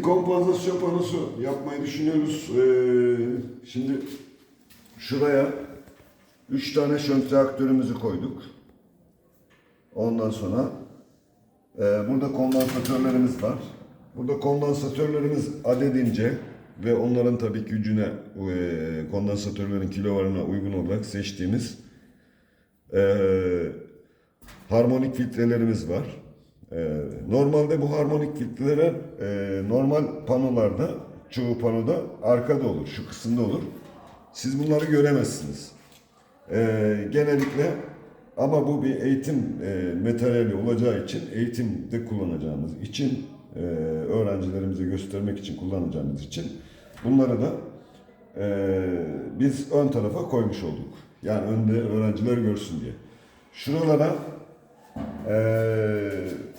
Kompansasyon panosu yapmayı düşünüyoruz. Ee, şimdi şuraya 3 tane şönt reaktörümüzü koyduk. Ondan sonra e, burada kondansatörlerimiz var. Burada kondansatörlerimiz adedince ve onların tabii ki gücüne, e, kondansatörlerin kilovarına uygun olarak seçtiğimiz e, harmonik filtrelerimiz var. Ee, normalde bu harmonik filtreler e, normal panolarda, çoğu panoda arkada olur, şu kısımda olur. Siz bunları göremezsiniz. Ee, genellikle ama bu bir eğitim e, materyali olacağı için, eğitimde kullanacağımız için, e, öğrencilerimize göstermek için kullanacağımız için bunları da biz ön tarafa koymuş olduk. Yani önde öğrenciler görsün diye. Şuralara ee,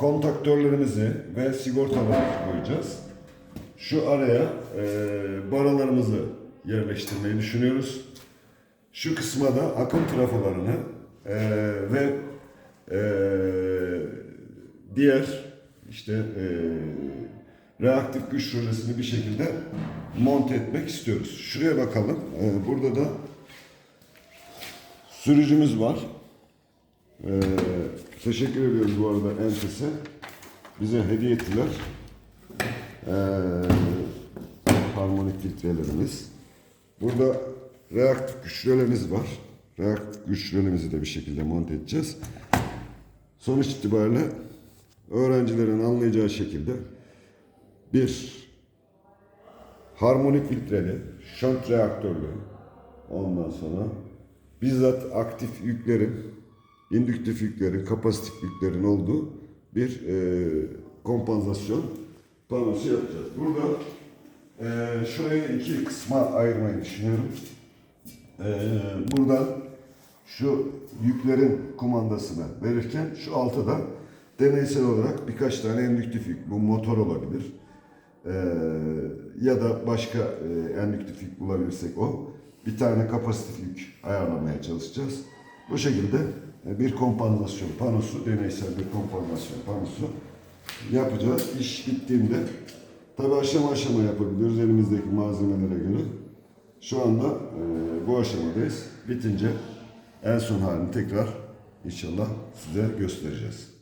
kontaktörlerimizi ve sigortalarımızı koyacağız. Şu araya e, baralarımızı yerleştirmeyi düşünüyoruz. Şu kısma da akım trafolarını e, ve e, diğer işte e, reaktif güç rölesini bir şekilde monte etmek istiyoruz. Şuraya bakalım. E, burada da sürücümüz var. Ee, teşekkür ediyoruz bu arada Entes'e. Bize hediye ettiler. Ee, harmonik filtrelerimiz. Burada reaktif güçlülerimiz var. Reaktif güçlülerimizi de bir şekilde monte edeceğiz. Sonuç itibariyle öğrencilerin anlayacağı şekilde bir harmonik filtreli, şant reaktörlü, ondan sonra bizzat aktif yüklerin, indüktif yüklerin, kapasitif yüklerin olduğu bir e, kompansasyon panosu yapacağız. Burada e, şurayı iki kısma ayırmayı düşünüyorum. E, buradan şu yüklerin kumandasını verirken şu altta deneysel olarak birkaç tane endüktif yük, bu motor olabilir. Ee, ya da başka e, endüktif yük bulabilirsek o. Bir tane kapasitif yük ayarlamaya çalışacağız. Bu şekilde e, bir kompansasyon panosu, deneysel bir kompansasyon panosu yapacağız. İş bittiğinde tabi aşama aşama yapabiliyoruz elimizdeki malzemelere göre. Şu anda e, bu aşamadayız. Bitince en son halini tekrar inşallah size göstereceğiz.